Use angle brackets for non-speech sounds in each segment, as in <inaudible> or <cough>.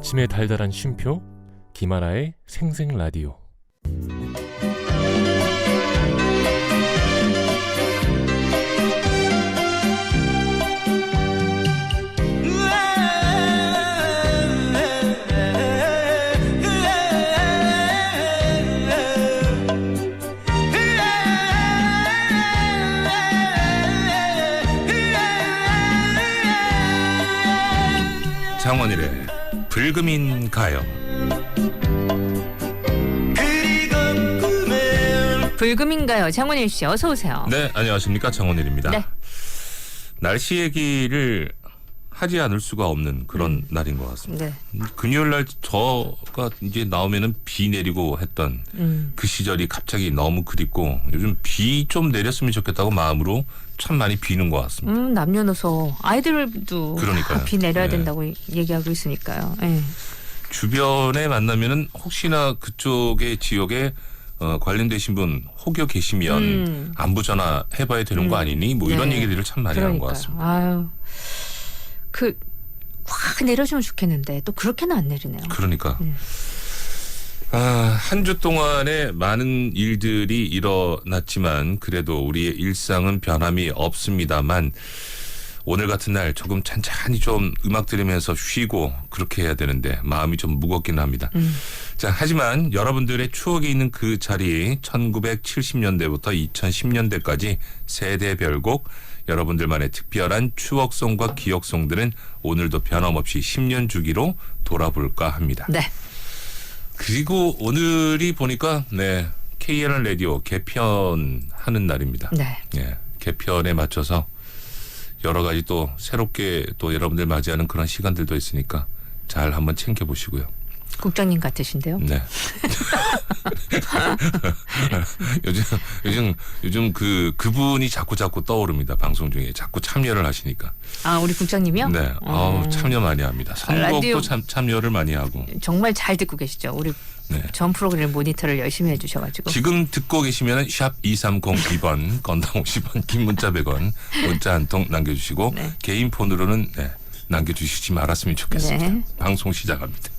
아침의 달달한 쉼표 김하나의 생생 라디오 불금인 가요. 불금인가요? 장원일 씨 어서 오세요. 네, 안녕하십니까 장원일입니다. 네. 날씨 얘기를 하지 않을 수가 없는 그런 날인 것 같습니다. 네. 금요일 날 저가 이제 나오면은 비 내리고 했던 음. 그 시절이 갑자기 너무 그립고 요즘 비 좀 내렸으면 좋겠다고 마음으로 참 많이 비는 것 같습니다. 음, 남녀노소 아이들도 그러니까요. 다비 내려야 네. 된다고 얘기하고 있으니까요. 예. 주변에 만나면은 혹시나 그쪽의 지역에 어, 관련되신 분 혹여 계시면 음. 안부 전화 해봐야 되는 거 아니니 뭐 이런 네. 얘기들을 참 많이 하는 것 그러니까요. 같습니다. 아유. 그, 확 내려주면 좋겠는데 또 그렇게는 안 내리네요. 그러니까 음. 아, 한 주 동안에 많은 일들이 일어났지만 그래도 우리의 일상은 변함이 없습니다만 오늘 같은 날 조금 찬찬히 좀 음악 들으면서 쉬고 그렇게 해야 되는데 마음이 좀 무겁긴 합니다. 음. 자, 하지만 여러분들의 추억이 있는 그 자리 1970년대부터 2010년대까지 세대 별곡 여러분들만의 특별한 추억송과 기억송들은 오늘도 변함없이 10년 주기로 돌아볼까 합니다. 네. 그리고 오늘이 보니까 네 KNN 라디오 개편하는 날입니다. 네. 예, 개편에 맞춰서 여러 가지 또 새롭게 또 여러분들 맞이하는 그런 시간들도 있으니까 잘 한번 챙겨 보시고요. 국장님 같으신데요. 네. <laughs> 요즘 요즘 요즘 그 그분이 자꾸 자꾸 떠오릅니다 방송 중에 자꾸 참여를 하시니까. 아, 우리 국장님이요? 네. 어, 아우 참여 많이 합니다. 선곡도 라디오- 참 참여를 많이 하고. 정말 잘 듣고 계시죠. 우리 네. 전 프로그램 모니터를 열심히 해주셔가지고. 지금 듣고 계시면 샵 2302번 <laughs> 건당 50원 긴 문자 100원 문자 한 통 남겨주시고 네. 개인 폰으로는 네, 남겨주시지 말았으면 좋겠습니다. 네. 방송 시작합니다.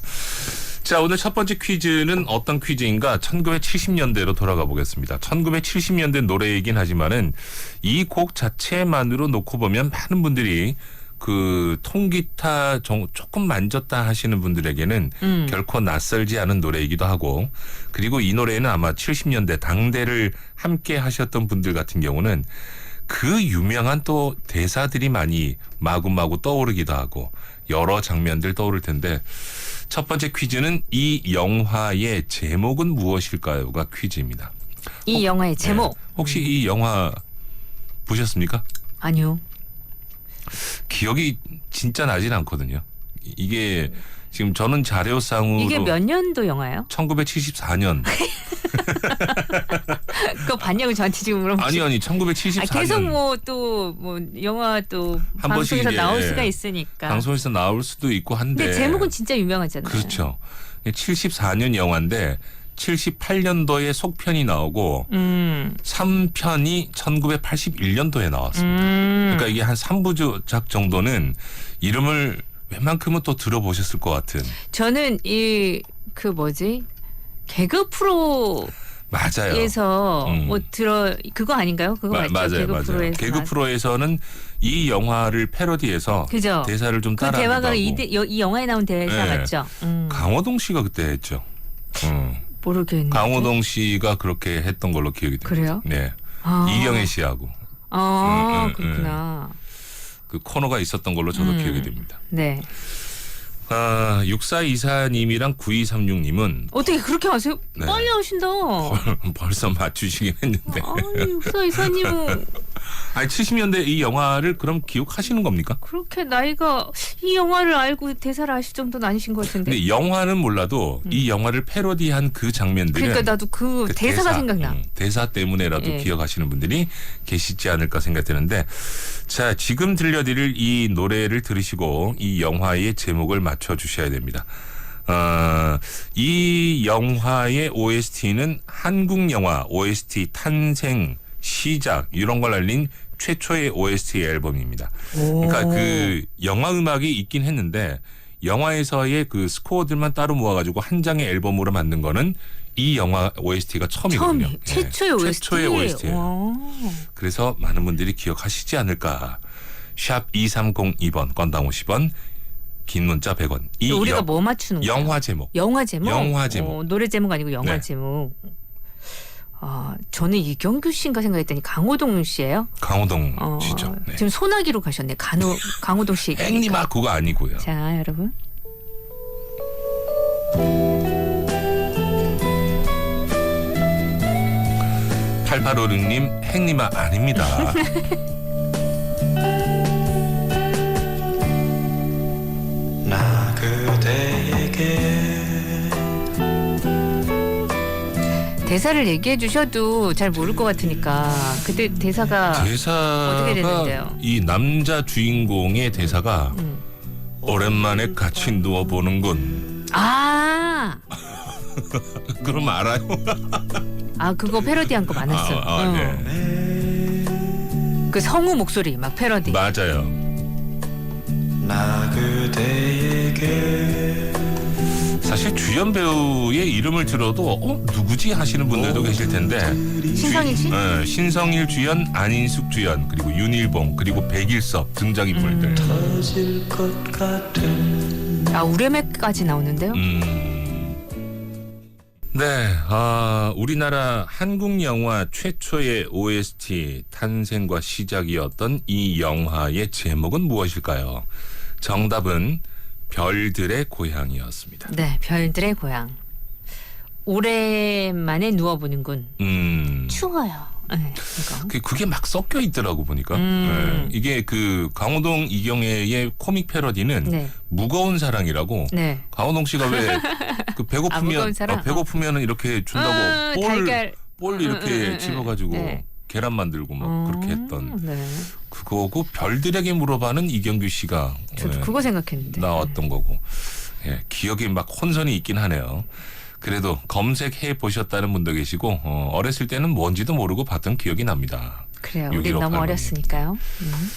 자 오늘 첫 번째 퀴즈는 어떤 퀴즈인가 1970년대로 돌아가 보겠습니다. 1970년대 노래이긴 하지만은 이 곡 자체만으로 놓고 보면 많은 분들이 그 통기타 정- 조금 만졌다 하시는 분들에게는 음. 결코 낯설지 않은 노래이기도 하고 그리고 이 노래는 아마 70년대 당대를 함께 하셨던 분들 같은 경우는 그 유명한 또 대사들이 많이 마구마구 떠오르기도 하고 여러 장면들 떠오를 텐데 첫 번째 퀴즈는 이 영화의 제목은 무엇일까요가 퀴즈입니다. 이 영화의 제목. 네. 혹시 이 영화 보셨습니까? 아니요. 기억이 진짜 나진 않거든요. 이- 이게 지금 저는 자료상으로 이게 몇 년도 영화예요? 1974년 <laughs> 그거 봤냐고 저한테 지금 물어보시 아니 아니 1974년 아, 계속 뭐 또뭐 영화 또 방송에서 나올 예. 수가 있으니까. 방송에서 나올 수도 있고 한데 근데 제목은 진짜 유명하잖아요. 그렇죠. 74년 영화인데 78년도에 속편이 나오고 음. 3편이 1981년도에 나왔습니다. 음. 그러니까 이게 한 3부작 정도는 이름을 웬만큼은 또 들어보셨을 것 같은 저는 이 그 뭐지? 개그 프로에서 맞아요. 음. 뭐 들어 그거 아닌가요? 그거 마- 맞죠? 맞아요, 개그 맞아요. 프로에서 개그 나- 프로에서는 이 영화를 패러디해서 그죠? 대사를 좀 그 따라하기도 대화가 이, 대- 여- 이 영화에 나온 대사 네. 맞죠? 음. 강호동 씨가 그때 했죠. 음. 모르겠는데. 강호동 씨가 그렇게 했던 걸로 기억이 됩니다. 그래요? 네. 아. 이경혜 씨하고 아 음, 음, 그렇구나. 그 코너가 있었던 걸로 저도 음. 기억이 됩니다. 네. 아, 6424님이랑 9236님은 어떻게 그렇게 아세요? 네. 빨리 하신다. 벌 써 맞추시긴 했는데. 육사 이사님은 <laughs> 아니, 70년대 이 영화를 그럼 기억하시는 겁니까? 그렇게 나이가 이 영화를 알고 대사를 아실 정도는 아니신 것 같은데. 근데 영화는 몰라도 이 영화를 패러디한 그 장면들은 음. 그러니까 나도 그, 그 대사가 생각나. 음, 대사 때문에라도 예. 기억하시는 분들이 계시지 않을까 생각되는데 자 지금 들려드릴 이 노래를 들으시고 이 영화의 제목을 맞춰 주셔야 됩니다. 어, 이 영화의 OST는 한국 영화 OST 탄생 시작 이런 걸 알린 최초의 OST 앨범입니다. 그러니까 그 영화 음악이 있긴 했는데 영화에서의 그 스코어들만 따로 모아가지고 한 장의 앨범으로 만든 거는 이 영화 OST가 처음이거든요. 처음이 예. 최초의 OST. 최초의 OST예요. 그래서 많은 분들이 기억하시지 않을까. 샵 2302번 건당 50원 긴 문자 100원. 이 우리가 영- 뭐 맞추는 거야? 영화 제목. 영화 제목. 영화 제목. 어, 노래 제목 아니고 영화 네. 제목. 아, 저는 이경규 씨인가 생각했더니 강호동 씨예요. 강호동 어, 씨죠. 네. 지금 소나기로 가셨네. 간호 강호동 씨. 행님아 그거 아니고요. 자, 여러분. 팔 8856님 행님아 아닙니다. <laughs> 대사를 얘기해 주셔도 잘 모를 것 같으니까 그때 대사가 대사가 어떻게 되는데요? 이 남자 주인공의 대사가 음. 오랜만에 같이 누워보는군. 아, <laughs> 그럼 알아요? 아 그거 패러디한 거 많았어. 아, 아, 어. 네. 그 성우 목소리 막 패러디. 맞아요. 나 그대에게 사실 주연 배우의 이름을 들어도 어 누구지 하시는 분들도 계실 텐데 신성일 씨? 어, 신성일 주연, 안인숙 주연, 그리고 윤일봉, 그리고 백일섭 등장 인물들. 음. 터질 것 같은 아 우레메까지 나오는데요. 음. 네, 아, 우리나라 한국 영화 최초의 OST 탄생과 시작이었던 이 영화의 제목은 무엇일까요? 정답은 별들의 고향이었습니다. 네, 별들의 고향. 오랜만에 누워보는군. 음. 추워요. 네, 이거. 그- 그게 막 섞여 있더라고 보니까. 음. 네. 이게 그 강호동 이경애의 코믹 패러디는 네, 무거운 사랑이라고. 네. 강호동 씨가 왜 <laughs> 그 아, 배고프면 무거운 사랑? 어, 배고프면은 이렇게 준다고 아, 볼, 달걀. 볼 이렇게 음, 음, 음, 집어가지고 네. 계란 만들고 막 그렇게 했던 네. 그거고 별들에게 물어봐는 이경규 씨가 저도 예, 그거 생각했는데. 나왔던 거고 예, 기억이 막 혼선이 있긴 하네요. 그래도 검색해 보셨다는 분도 계시고 어, 어렸을 때는 뭔지도 모르고 봤던 기억이 납니다. 그래요. 우리 6.15 너무. 어렸으니까요. 음.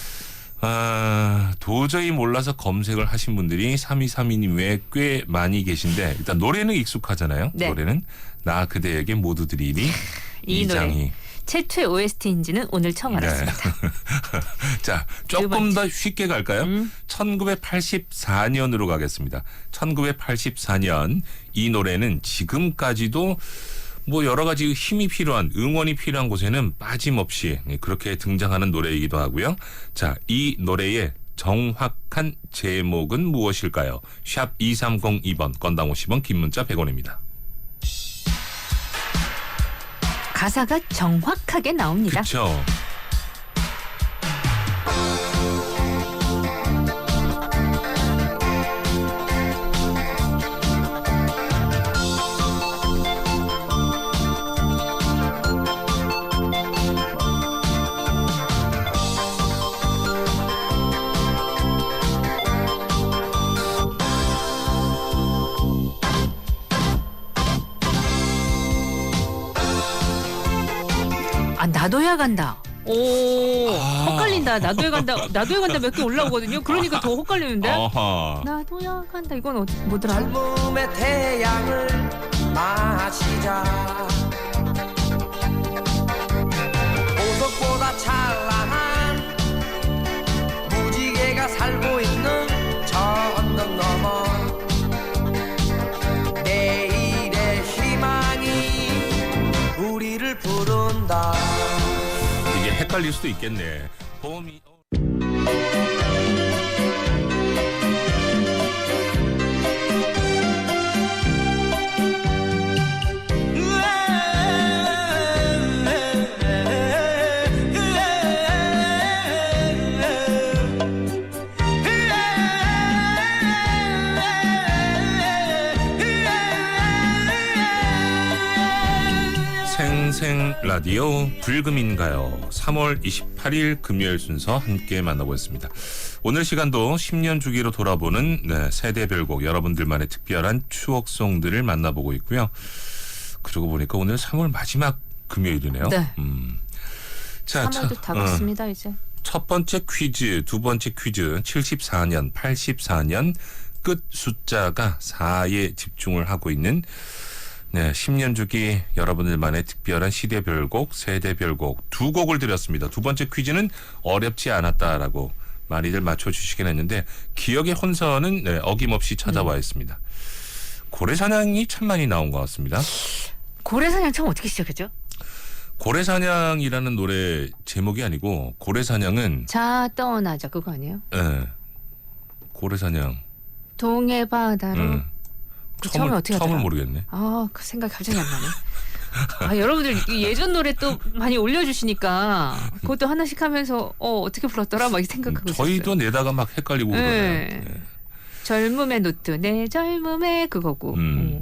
아, 도저히 몰라서 검색을 하신 분들이 3232님 외에 꽤 많이 계신데 일단 노래는 익숙하잖아요. 네. 노래는 나 그대에게 모두 드리리 <laughs> 이 노래. 이장희. 최초의 OST인지는 오늘 처음 네. 알았습니다. <laughs> 자, 두 조금. 더 쉽게 갈까요? 음. 1984년으로 가겠습니다. 1984년 이 노래는 지금까지도 뭐 여러 가지 힘이 필요한 응원이 필요한 곳에는 빠짐없이 그렇게 등장하는 노래이기도 하고요. 자, 이 노래의 정확한 제목은 무엇일까요? 샵 2302번 건당 50원 긴 문자 100원입니다. 가사가 정확하게 나옵니다. 그렇죠. 나도야 간다. 오 아. 헷갈린다. 나도야 간다. 나도야 간다 몇 개 올라오거든요. 그러니까 더 헷갈리는데. 어허. 나도야 간다. 이건 어디 뭐더라? 젊음의 태양을 마시자 헷갈릴 수도 있겠네. 봄이 생생 라디오 불금인가요? 3월 28일 금요일 순서 함께 만나보겠습니다. 오늘 시간도 10년 주기로 돌아보는 네, 세대별곡 여러분들만의 특별한 추억송들을 만나보고 있고요. 그러고 보니까 오늘 3월 마지막 금요일이네요. 네. 음. 자, 3월도 다 어, 갔습니다 이제. 첫 번째 퀴즈, 두 번째 퀴즈, 74년, 84년 끝 숫자가 4에 집중을 하고 있는 네, 10년 주기 여러분들만의 특별한 시대별곡, 세대별곡 두 곡을 드렸습니다. 두 번째 퀴즈는 어렵지 않았다라고 많이들 맞춰주시긴 했는데 기억의 혼선은 네, 어김없이 찾아와 있습니다. 고래사냥이 참 많이 나온 것 같습니다. 고래사냥 처음 어떻게 시작했죠? 고래사냥이라는 노래 제목이 아니고 고래사냥은 자 떠나자 그거 아니에요? 예, 고래사냥 동해 바다로. 음. 그 처음에 어떻게 처음을? 모르겠네. 아, 그 생각 갑자기 안 나네. 아, 여러분들 이 예전 노래 또 많이 올려주시니까 그것도 하나씩 하면서 어 어떻게 불렀더라 막 생각하고 있었어요. 저희도 내다가 막 헷갈리고 그러네요. 네. 네. 젊음의 노트 내 젊음의 그거고. 음. 음.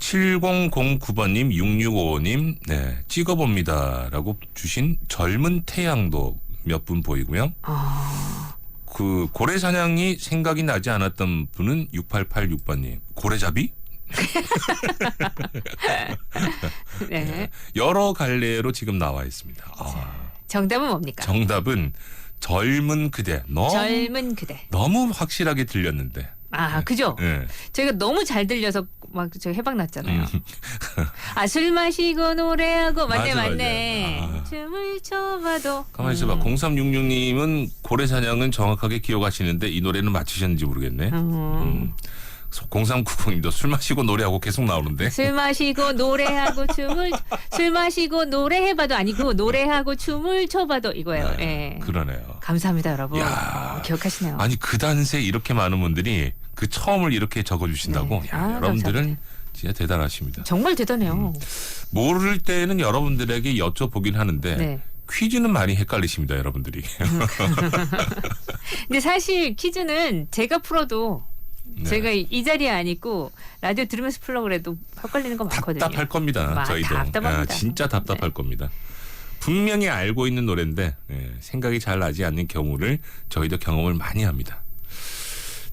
7009번님, 6655님, 네, 찍어봅니다라고 주신 젊은 태양도 몇 분 보이고요. 아, 그 고래 사냥이 생각이 나지 않았던 분은 6886번님. 고래잡이? <laughs> 네. 여러 갈래로 지금 나와 있습니다. 아, 정답은 뭡니까? 정답은 젊은 그대. 너무, 젊은 그대. 너무 확실하게 들렸는데. 아, 그죠? 네. 저희가 너무 잘 들려서 막 저 해박 났잖아요. 음. <laughs> 아, 술 마시고 노래하고 맞네 맞아, 맞네. 맞아. 아. 춤을 춰봐도. 가만히 있어봐. 음. 0366님은 고래 사냥은 정확하게 기억하시는데 이 노래는 맞히셨는지 모르겠네. 음. 0390님도 술 마시고 노래하고 계속 나오는데. 술 마시고 노래하고 춤을 <laughs> 술 마시고 노래해봐도 아니고 노래하고 춤을 춰봐도 이거예요. 네, 예. 그러네요. 감사합니다, 여러분. 야. 어, 기억하시네요. 아니 그 단세 이렇게 많은 분들이 그 처음을 이렇게 적어주신다고. 네. 야, 아, 여러분들은 감사합니다. 진짜 대단하십니다. 정말 대단해요. 모를 때는 여러분들에게 여쭤보긴 하는데 네. 퀴즈는 많이 헷갈리십니다, 여러분들이. <laughs> 근데 사실 퀴즈는 제가 풀어도 네. 제가 이- 이 자리에 안 있고 라디오 들으면서 풀려고 그래도 헷갈리는 거 많거든요. 답답할 겁니다. 마- 저희도 답답합니다. 아, 진짜 답답할 네. 겁니다. 분명히 알고 있는 노래인데 예, 생각이 잘 나지 않는 경우를 저희도 경험을 많이 합니다.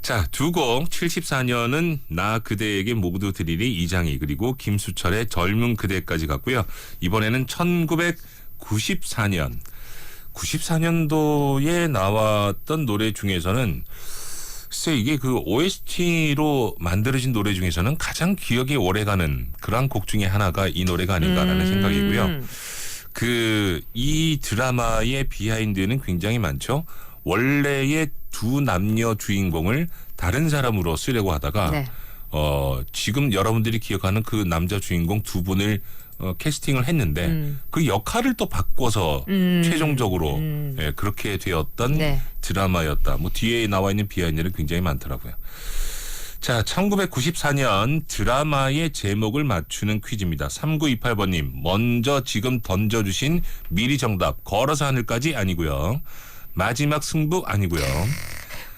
자, 두 곡 74년은 나 그대에게 모두 드리리 이장희 그리고 김수철의 젊은 그대까지 갔고요. 이번에는 1994년 94년도에 나왔던 노래 중에서는 글쎄 이게 그 OST로 만들어진 노래 중에서는 가장 기억에 오래가는 그런 곡 중에 하나가 이 노래가 아닌가라는 음. 생각이고요. 그 이 드라마의 비하인드는 굉장히 많죠. 원래의 두 남녀 주인공을 다른 사람으로 쓰려고 하다가 네. 어 지금 여러분들이 기억하는 그 남자 주인공 두 분을 어, 캐스팅을 했는데 음. 그 역할을 또 바꿔서 음. 최종적으로 음. 예, 그렇게 되었던 네. 드라마였다. 뭐 뒤에 나와 있는 비하인드는 굉장히 많더라고요. 자, 1994년 드라마의 제목을 맞추는 퀴즈입니다. 3928번님, 먼저 지금 던져주신 미리 정답, 걸어서 하늘까지 아니고요. 마지막 승부 아니고요.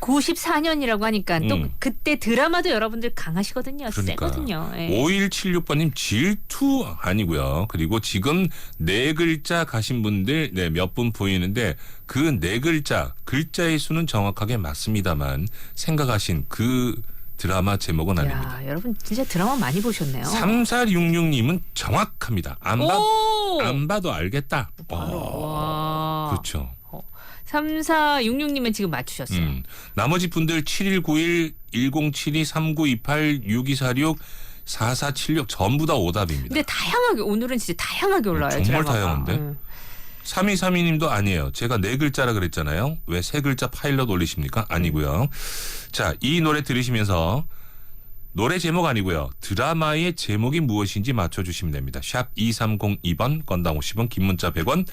94년이라고 하니까 또 음. 그때 드라마도 여러분들 강하시거든요. 그러니까. 세거든요. 예. 5176번님 질투 아니고요. 그리고 지금 네 글자 가신 분들 네, 몇 분 보이는데 그 네 글자 글자의 수는 정확하게 맞습니다만 생각하신 그 드라마 제목은 아닙니다. 야, 여러분 진짜 드라마 많이 보셨네요. 3466님은 정확합니다. 안, 봐, 오! 안 봐도 알겠다. 바로 어, 와. 그렇죠. 3466님은 지금 맞추셨어요. 음. 나머지 분들 7191 1072 3928 6246 4476 전부 다 오답입니다. 근데 다양하게 오늘은 진짜 다양하게 올라와요. 정말 드라마가. 다양한데? 음. 3232님도 아니에요. 제가 네 글자라 그랬잖아요. 왜 세 글자 파일럿 올리십니까? 아니고요. 자, 이 노래 들으시면서 노래 제목 아니고요. 드라마의 제목이 무엇인지 맞춰주시면 됩니다. 샵 2302번, 건당 50원, 긴 문자 100원.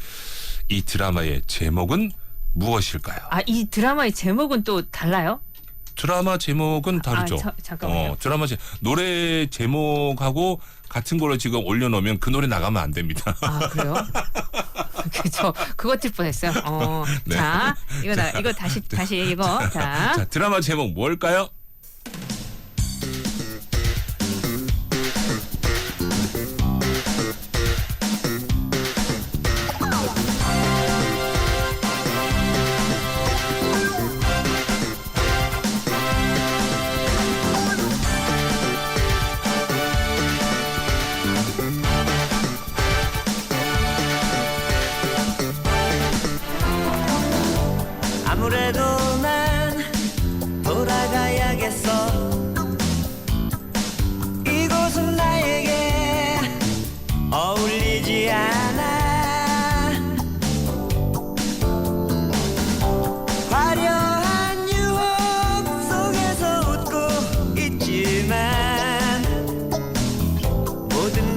이 드라마의 제목은 무엇일까요? 아, 이 드라마의 제목은 또 달라요? 드라마 제목은 다르죠. 아, 자- 잠깐만요. 어, 드라마 제 노래 제목하고 같은 걸로 지금 올려놓으면 그 노래 나가면 안 됩니다. 아, 그래요? <laughs> 그죠. 그거 들 뻔했어요. 어. <laughs> 네. 자, 이거 나 이거 다시 다시 이거. 자. 자, 드라마 제목 뭘까요?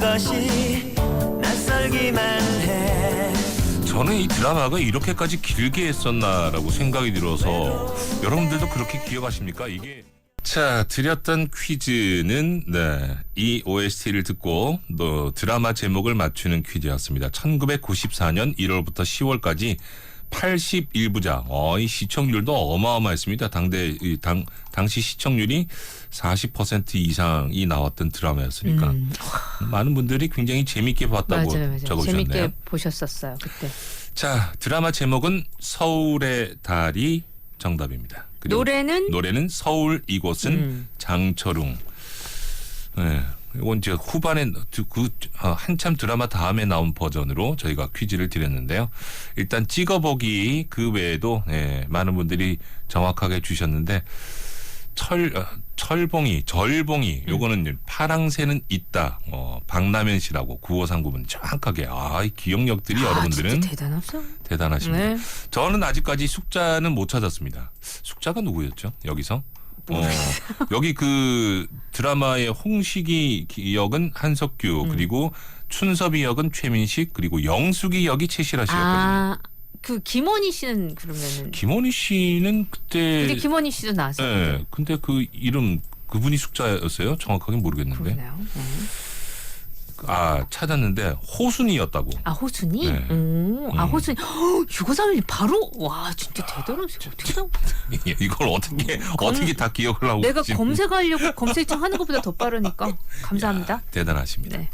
다시 낯설기만 해 저는 이 드라마가 이렇게까지 길게 했었나라고 생각이 들어서 여러분들도 그렇게 기억하십니까? 이게 자 드렸던 퀴즈는 네, 이 OST를 듣고 또 드라마 제목을 맞추는 퀴즈였습니다. 1994년 1월부터 10월까지 81부작. 어, 이 시청률도 어마어마했습니다. 당대 이당 당시 시청률이 40% 이상이 나왔던 드라마였으니까 음, 많은 분들이 굉장히 재밌게 봤다고 맞아요, 맞아요. 적어주셨네요. 재밌게 보셨었어요 그때. 자, 드라마 제목은 서울의 달이 정답입니다. 노래는 노래는 서울 이곳은 음. 장철웅. 네. 이건 이제 후반에 드- 그 아, 한참 드라마 다음에 나온 버전으로 저희가 퀴즈를 드렸는데요. 일단 찍어보기 그 외에도 예, 많은 분들이 정확하게 주셨는데 철 어, 철봉이 절봉이 음. 요거는 파랑새는 있다. 어, 박남현 씨라고 9539분 정확하게 아 이 기억력들이 아, 여러분들은 대단하죠. 대단하십니다. 네. 저는 아직까지 숙자는 못 찾았습니다. 숙자가 누구였죠? 여기서? 어, 여기 그 드라마의 홍식이 역은 한석규 음. 그리고 춘섭이 역은 최민식 그리고 영숙이 역이 최실아 씨였거든요. 아, 그 김원희 씨는 그러면은 김원희 씨는 그때 근데 김원희 씨도 나왔어요. 예, 근데 그 이름 그분이 숙자였어요? 정확하게 모르겠는데. 그러네요. 네. 아 찾았는데 호순이였다고. 아 호순이? 네. 오, 아 음. 호순이. 유고삼일 바로 와 진짜 대단하세요. 어떻게 다- <laughs> 이걸 어떻게 어떻게 다 기억을 하고 내가 지금- 검색하려고 검색창 하는 것보다 더 빠르니까 <laughs> 감사합니다. 야, 대단하십니다. 네.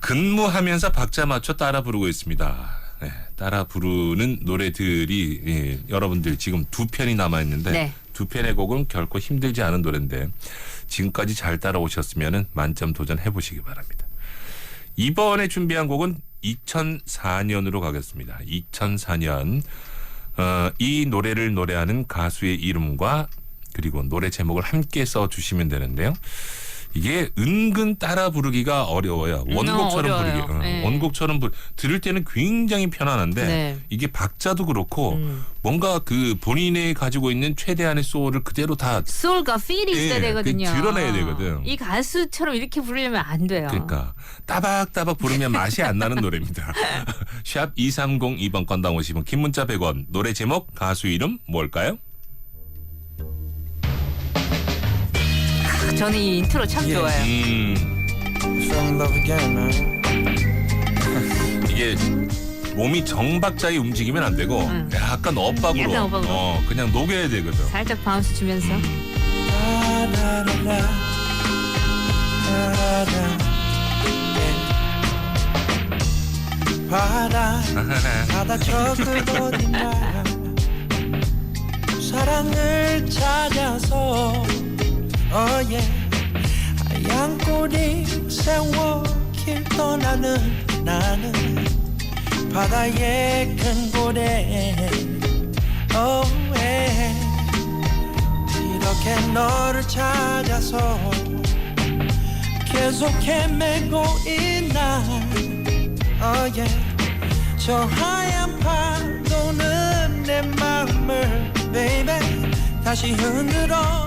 근무하면서 박자 맞춰 따라 부르고 있습니다. 네, 따라 부르는 노래들이 예, 여러분들 지금 두 편이 남아 있는데 네. 두 편의 곡은 결코 힘들지 않은 노래인데 지금까지 잘 따라오셨으면 만점 도전해 보시기 바랍니다. 이번에 준비한 곡은 2004년으로 가겠습니다. 2004년 어, 이 노래를 노래하는 가수의 이름과 그리고 노래 제목을 함께 써 주시면 되는데요. 이게 은근 따라 부르기가 어려워요. 음, 원곡처럼 어려워요. 부르기. 어, 네. 원곡처럼 부르, 들을 때는 굉장히 편안한데 네. 이게 박자도 그렇고 음. 뭔가 그 본인이 가지고 있는 최대한의 소울을 그대로 다 소울과 필이 있어야 예, 되거든요. 그 드러내야 되거든. 이 가수처럼 이렇게 부르려면 안 돼요. 그러니까 따박따박 부르면 맛이 안 나는 <laughs> 노래입니다. <laughs> 샵 2302번 건당 50원 긴 문자 100원 노래 제목 가수 이름 뭘까요? 저는 이 인트로 참 예. 좋아요. 음 Fell in love again man 이게 몸이 정박자에 움직이면 안 되고 음. 약간 엇박으로 약간 엇박으로. 어, 그냥 녹여야 되거든. 살짝 바운스 주면서. 바다 바다 저 끝 어딘가 사랑을 찾아서 어예 하얀 꼬리 세워 길 떠나는 나는 바다의 큰 고래 oh, 예. 이렇게 너를 찾아서 계속 헤매고 있나 oh, yeah. 저 하얀 파도는 내 마음을 baby 다시 흔들어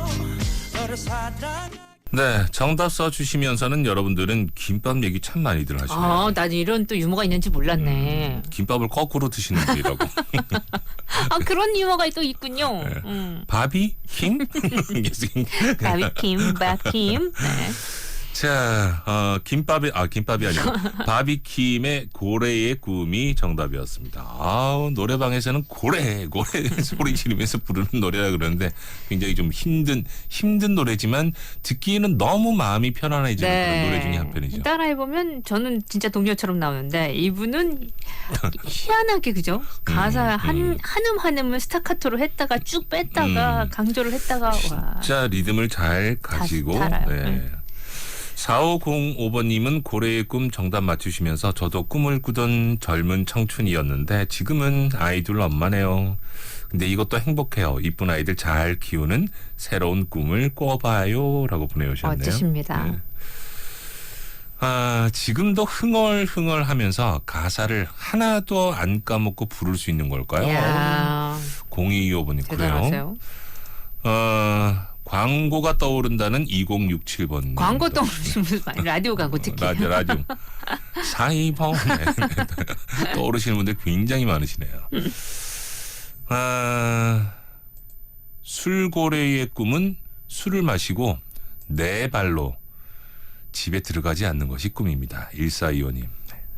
네, 정답 써 주시면서는 여러분들은 김밥 얘기 참 많이들 하시네요. 아, 난 이런 또 유머가 있는지 몰랐네. 김밥을 거꾸로 드시는 분이라고. <laughs> 아, 그런 유머가 또 있군요. 네. 음. 바비 킴? 바비킴, 바킴. 네. 자, 어, 김밥이 아 김밥이 아니고 <laughs> 바비킴의 고래의 꿈이 정답이었습니다. 아, 노래방에서는 고래 고래 <laughs> 소리 지르면서 부르는 노래라 그러는데 굉장히 좀 힘든 힘든 노래지만 듣기에는 너무 마음이 편안해지는 그런 노래 중에 한 편이죠. 네. 따라해 보면 저는 진짜 동료처럼 나오는데 이분은 희한하게 그죠? <laughs> 가사 한, 음. 한음 한음을 스타카토로 했다가 쭉 뺐다가 음. 강조를 했다가 와. 진짜 리듬을 잘 가지고 다- 달아요. 네. 음. 4505번님은 고래의 꿈 정답 맞추시면서 저도 꿈을 꾸던 젊은 청춘이었는데 지금은 아이들 엄마네요. 근데 이것도 행복해요. 이쁜 아이들 잘 키우는 새로운 꿈을 꿔봐요. 라고 보내주셨네요. 멋지십니다. 네. 아, 지금도 흥얼흥얼 하면서 가사를 하나도 안 까먹고 부를 수 있는 걸까요? 이야, 0225번님 그래요. 어, 광고가 떠오른다는 2067번. 광고 떠오르신 분 많이 라디오 광고 특히. 라디오 라디오 사이버 네. <laughs> 떠오르시는 분들 굉장히 많으시네요. 아, 술고래의 꿈은 술을 마시고 내 발로 집에 들어가지 않는 것이 꿈입니다. 1425님.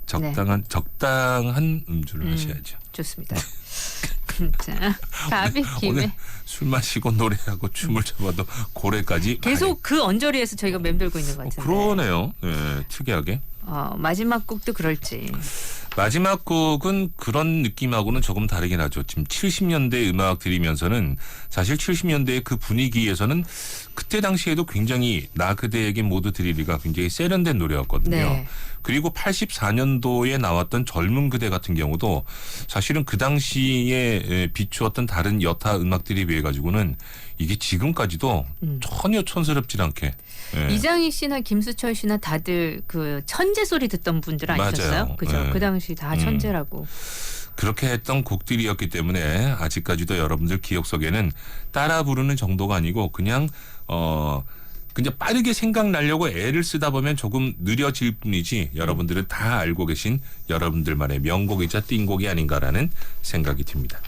적당한 적당한 음주를 네. 음. 하셔야죠. 좋습니다. <laughs> <laughs> 오늘 김에 술 마시고 노래하고 춤을 춰봐도 고래까지 계속 그 언저리에서 저희가 맴돌고 있는 것 어, 같은데. 그러네요. 네, 특이하게. 어, 마지막 곡도 그럴지. 마지막 곡은 그런 느낌하고는 조금 다르긴 하죠. 지금 70년대 음악 들이면서는 사실 70년대의 그 분위기에서는 그때 당시에도 굉장히 나 그대에게 모두 드리리가 굉장히 세련된 노래였거든요. 네. 그리고 84년도에 나왔던 젊은 그대 같은 경우도 사실은 그 당시에 에, 비추었던 다른 여타 음악들에 비해 가지고는 이게 지금까지도 음. 전혀 촌스럽지 않게 예. 이장희 씨나 김수철 씨나 다들 그 천재 소리 듣던 분들 아니셨어요? 그죠? 네. 그 당시 다 음. 천재라고. 그렇게 했던 곡들이었기 때문에 아직까지도 여러분들 기억 속에는 따라 부르는 정도가 아니고 그냥 어 그냥 빠르게 생각나려고 애를 쓰다 보면 조금 느려질 뿐이지 여러분들은 다 알고 계신 여러분들만의 명곡이자 띵곡이 아닌가라는 생각이 듭니다.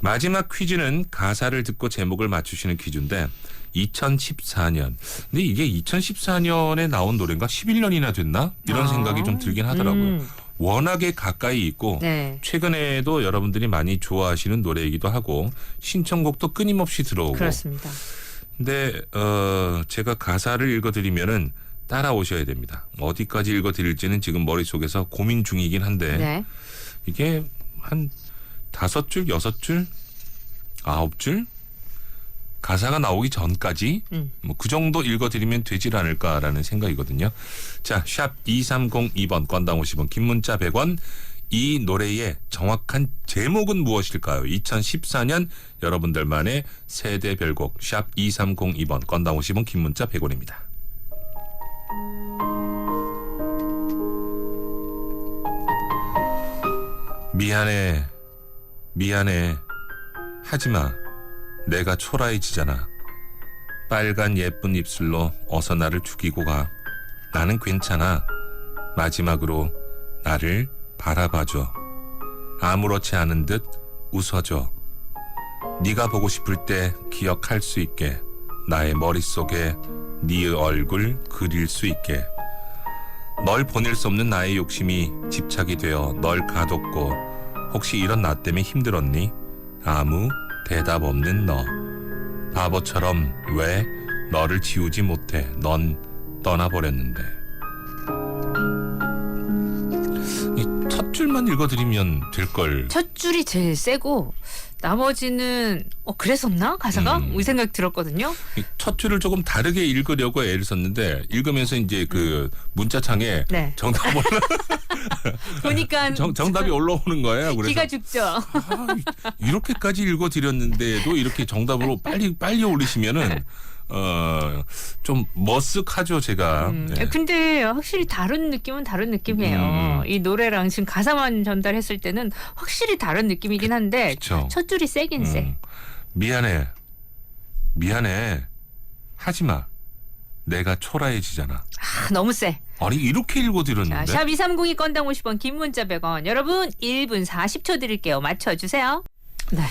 마지막 퀴즈는 가사를 듣고 제목을 맞추시는 퀴즈인데 2014년. 근데 이게 2014년에 나온 노래인가 11년이나 됐나? 이런 아. 생각이 좀 들긴 하더라고요. 음. 워낙에 가까이 있고 네. 최근에도 여러분들이 많이 좋아하시는 노래이기도 하고 신청곡도 끊임없이 들어오고 그렇습니다. 근데 어 제가 가사를 읽어드리면은 따라오셔야 됩니다. 어디까지 읽어드릴지는 지금 머릿속에서 고민 중이긴 한데 네. 이게 한 다섯 줄, 여섯 줄, 아홉 줄 가사가 나오기 전까지 음. 뭐그 정도 읽어드리면 되질 않을까라는 생각이거든요. 자, 샵 2302번 건당 50원, 긴 문자 100원. 이 노래의 정확한 제목은 무엇일까요? 2014년 여러분들만의 세대 별곡 샵 2302번 건당 50원, 긴 문자 100원입니다. 미안해. 미안해. 하지마. 내가 초라해지잖아. 빨간 예쁜 입술로 어서 나를 죽이고 가. 나는 괜찮아. 마지막으로 나를 바라봐줘. 아무렇지 않은 듯 웃어줘. 네가 보고 싶을 때 기억할 수 있게 나의 머릿속에 네 얼굴 그릴 수 있게 널 보낼 수 없는 나의 욕심이 집착이 되어 널 가뒀고 혹시 이런 나 때문에 힘들었니? 아무 대답 없는 너 바보처럼 왜 너를 지우지 못해 넌 떠나버렸는데 줄만 읽어드리면 될 걸 첫 줄이 제일 세고 나머지는 어 그랬었나 가사가 음. 이 생각 들었거든요. 이첫 줄을 조금 다르게 읽으려고 애를 썼는데 읽으면서 이제 그 문자창에 네. 정답 올라 <laughs> 보니까 <laughs> 정, 정답이 올라오는 거예요. 그래서 기가 죽죠. 아, 이렇게까지 읽어드렸는데도 이렇게 정답으로 빨리 빨리 올리시면은 <laughs> 어좀 머쓱하죠 제가. 음, 네. 근데 확실히 다른 느낌은 다른 느낌이에요. 음. 이 노래랑 지금 가사만 전달했을 때는 확실히 다른 느낌이긴 한데 그쵸. 첫 줄이 세긴 세. 음, 미안해, 미안해, 하지 마. 내가 초라해지잖아. 아, 너무 세. 아니 이렇게 자, 읽어드렸는데. 샵2302 건당 50원, 긴 문자 100원. 여러분 1분 40초 드릴게요. 맞춰주세요. 네.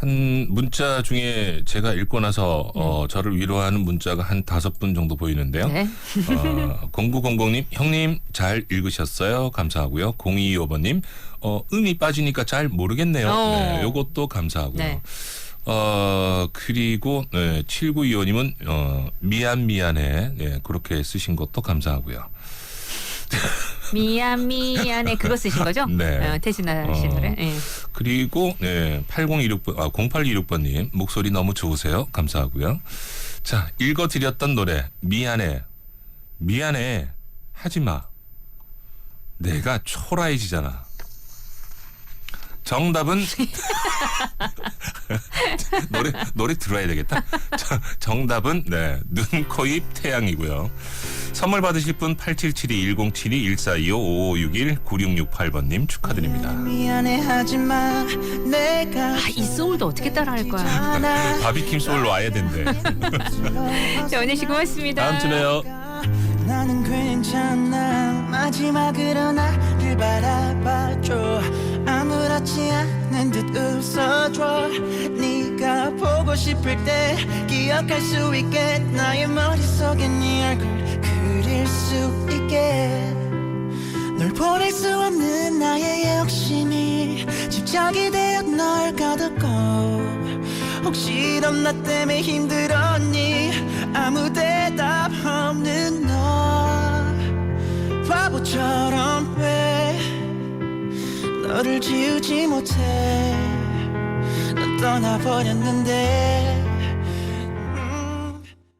한 문자 중에 제가 읽고 나서 어, 저를 위로하는 문자가 한 다섯 분 정도 보이는데요. 네. 어, 0900님, 형님 잘 읽으셨어요? 감사하고요. 0225번님, 어, 음이 빠지니까 잘 모르겠네요. 어. 네, 요것도 감사하고요. 네. 어, 그리고, 네, 7925님은, 어, 미안, 미안해. 네, 그렇게 쓰신 것도 감사하고요. 미안 미안해 그거 쓰신 거죠? <laughs> 네. 어, 태진아 씨 어. 노래. 예. 그리고, 네, 8026번, 아, 0826번님, 목소리 너무 좋으세요? 감사하고요. 자, 읽어드렸던 노래, 미안해. 미안해. 하지 마. 내가 초라해지잖아. 정답은 <laughs> 노래 노래 들어야 되겠다. 저- 정답은 네, 눈, 코, 입, 태양이고요. 선물 받으실 분 8772-1072-1425-5561-9668번 님 축하드립니다. 미안해 하지마 내가 아, 이 소울도 어떻게 따라할 거야. 바비킴 소울 와야 된대. <laughs> 자, 은혜 씨 고맙습니다. 다음 주에 봬요. 나는 괜찮아 마지막으로 나를 바라봐줘 아무렇지 않은 듯 웃어줘. 네가 보고 싶을 때 기억할 수 있게 나의 머릿속에 네 얼굴 그릴 수 있게. 널 보낼 수 없는 나의 욕심이 집착이 되어 널 가뒀고. 혹시 넌 나 때문에 힘들었니? 아무 대답 없는 너. 바보처럼 왜 너를 지우지 못해. 넌 떠나버렸는데